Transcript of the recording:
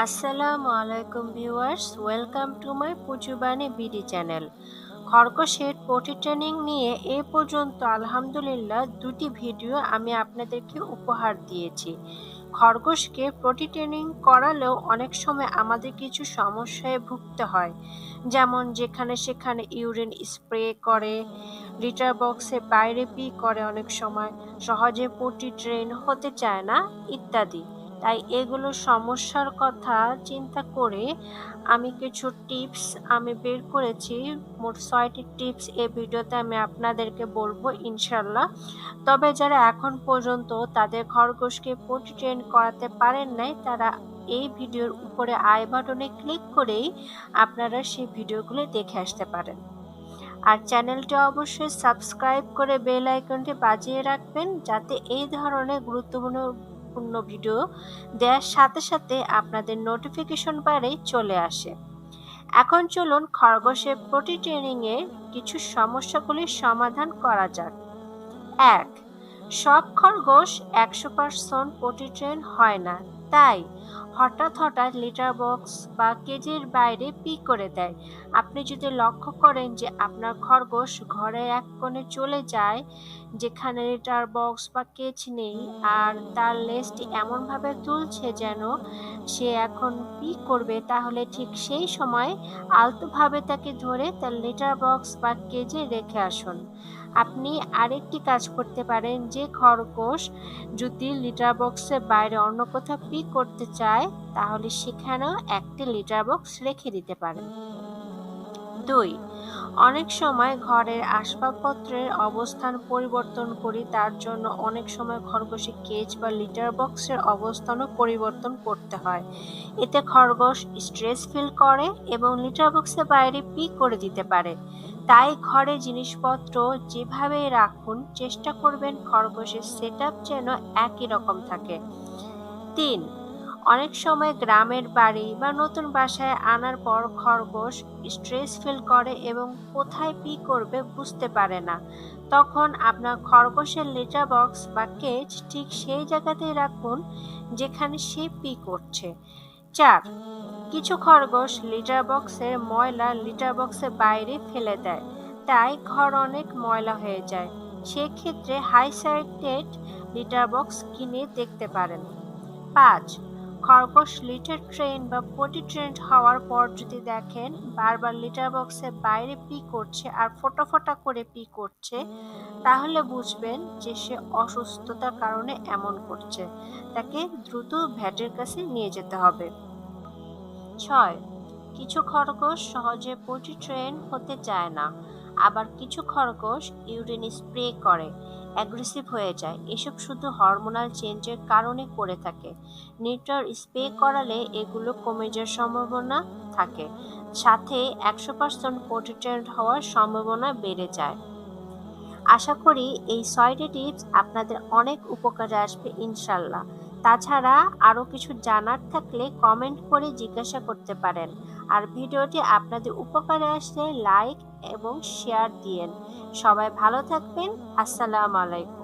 আসসালামু আলাইকুম viewers, welcome to my Puchubani BD channel. খরগোশের পটি ট্রেনিং নিয়ে এ পর্যন্ত আলহামদুলিল্লাহ দুটি ভিডিও আমি আপনাদেরকে উপহার দিয়েছি। খরগোশকে পটি ট্রেনিং করালেও অনেক সময় আমাদের কিছু সমস্যায় ভুগতে হয়। যেমন যেখানে সেখানে ইউরিন স্প্রে করে, লিটার বক্সে বাইরে পি করে অনেক সময়, সহজে পটি ট্রেন হতে চায় না, ইত্যাদি। তাই এগুলো সমস্যার কথা চিন্তা করে আমি কিছু টিপস আমি বের করেছি। মোট ছয়টি টিপস এই ভিডিওতে আমি আপনাদেরকে বলব ইনশাল্লাহ তবে যারা এখন পর্যন্ত তাদের খরগোশকে পটি ট্রেন করাতে পারেন নাই, তারা এই ভিডিওর উপরে আই বাটনে ক্লিক করেই আপনারা সেই ভিডিওগুলো দেখে আসতে পারেন। আর চ্যানেলটি অবশ্যই সাবস্ক্রাইব করে বেল আইকনটি বাজিয়ে রাখবেন যাতে এই ধরনের গুরুত্বপূর্ণ গুরুত্বপূর্ণ ভিডিও দেওয়ার সাথে সাথে আপনাদের নোটিফিকেশন বারে চলে আসে। এখন চলুন খরগোশের প্রতি ট্রেনিংয়ের কিছু সমস্যাগুলির সমাধান করা যাক। এক, সব খরগোশ একশো পার্সেন্ট প্রোটি ট্রেন হয় না। তাই হঠাৎ হঠাৎ লিটার বক্স বা কেজির বাইরে পি করে দেয়। আপনি যদি লক্ষ্য করেন যে আপনার খরগোশ ঘরে এক কোণে চলে যায়, যেখানে লিটার বক্স বা কেজ নেই, আর তার লেজটি এমনভাবে তুলছে যেন সে এখন পি করবে, তাহলে ঠিক সেই সময় আলতোভাবে তাকে ধরে তার লিটার বক্স বা কেজে রেখে আসুন। আপনি আরেকটি কাজ করতে পারেন, যে খরগোশ যদি লিটার বক্সের বাইরে অন্য কোথাও পি করতে চায়, তাহলে সেখানেও একটি লিটার বক্স রেখে দিতে পারেন। দুই, অনেক সময় ঘরের আসবাবপত্রের অবস্থান পরিবর্তন করি, তার জন্য অনেক সময় খরগোশের কেজ বা লিটার বক্সের অবস্থানও পরিবর্তন করতে হয়। এতে খরগোশ স্ট্রেস ফিল করে এবং লিটার বক্সের বাইরে পি করে দিতে পারে। তাই ঘরে জিনিসপত্র যেভাবে রাখুন, চেষ্টা করবেন খরগোশের সেট যেন একই রকম থাকে। তিন, অনেক সময় গ্রামের বাড়ি বা নতুন বাসায় আনার পর খরগোশ স্ট্রেস ফিল করে এবং কোথায় পি করবে বুঝতে পারে না। তখন আপনার খরগোশের লিটার বক্স বা কেজ ঠিক সেই জায়গাতেই রাখুন যেখানে সে পি করছে। চার কিছু খরগোশ লিটার বক্সের ময়লা লিটার বক্সের বাইরে ফেলে দেয়। তাই ঘর অনেক ময়লা হয়ে যায়। সেক্ষেত্রে হাই সাইটেড লিটার বক্স কিনে দেখতে পারেন। পাঁচ, খরগোশ লিটার ট্রেন বা পটি ট্রেন হওয়ার পর যদি দেখেন, বারবার লিটার বক্সের বাইরে পি করছে আর ফোটা ফোটা করে পি করছে, তাহলে বুঝবেন যে সে অসুস্থতার কারণে এমন করছে। তাকে দ্রুত ভ্যাটের কাছে নিয়ে যেতে হবে। ছয়। কিছু খরগোশ সহজে পটি ট্রেন হতে চায় না। আবার কিছু খরগোশ ইউরিন স্প্রে করে, অ্যাগ্রেসিভ হয়ে যায়। এসব শুধু হরমোনাল চেঞ্জের কারণে করে থাকে। নিউট্রাল স্প্রে করালে এগুলো কমে যাওয়ার সম্ভাবনা থাকে। সাথে একশো পার্সেন্ট পোটিটেন্ট হওয়ার সম্ভাবনা বেড়ে যায়। আশা করি এই ছয়টি টিপস আপনাদের অনেক উপকারে আসবে ইনশাল্লাহ। তাছাড়া আরও কিছু জানার থাকলে কমেন্ট করে জিজ্ঞাসা করতে পারেন। আর ভিডিওটি আপনাদের উপকারে আসলে লাইক এবং শেয়ার দিয়েন। সবাই ভালো থাকবেন। আসসালামু আলাইকুম।